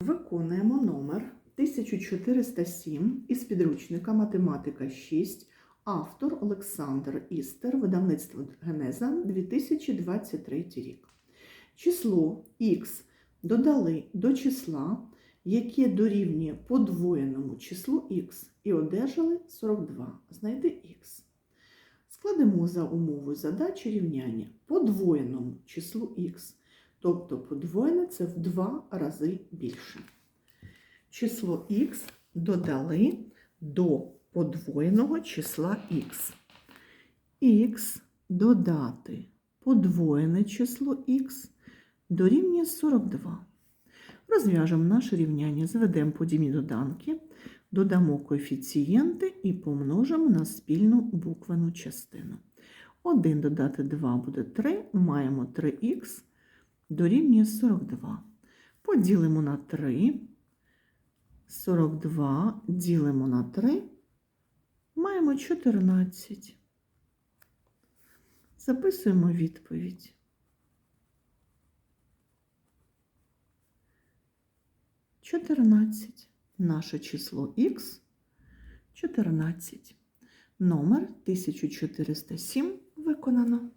Виконуємо номер 1407 із підручника Математика 6, автор Олександр Істер, видавництво Генеза 2023 рік. Число х додали до числа, яке дорівнює подвоєному числу х, і одержали 42. Знайди х. Складемо за умовою задачі рівняння подвоєному числу х. Тобто подвоєне це в два рази більше. Число х додали до подвоєного числа х. х додати подвоєне число х дорівнює 42. Розв'яжемо наше рівняння, зведемо подібні доданки, додамо коефіцієнти і помножимо на спільну буквену частину. 1 додати 2 буде 3, маємо 3х дорівнює 42. Поділимо на 3. 42 ділимо на 3. Маємо 14. Записуємо відповідь. Чотирнадцять. Наше число х 14. Номер 1407 виконано.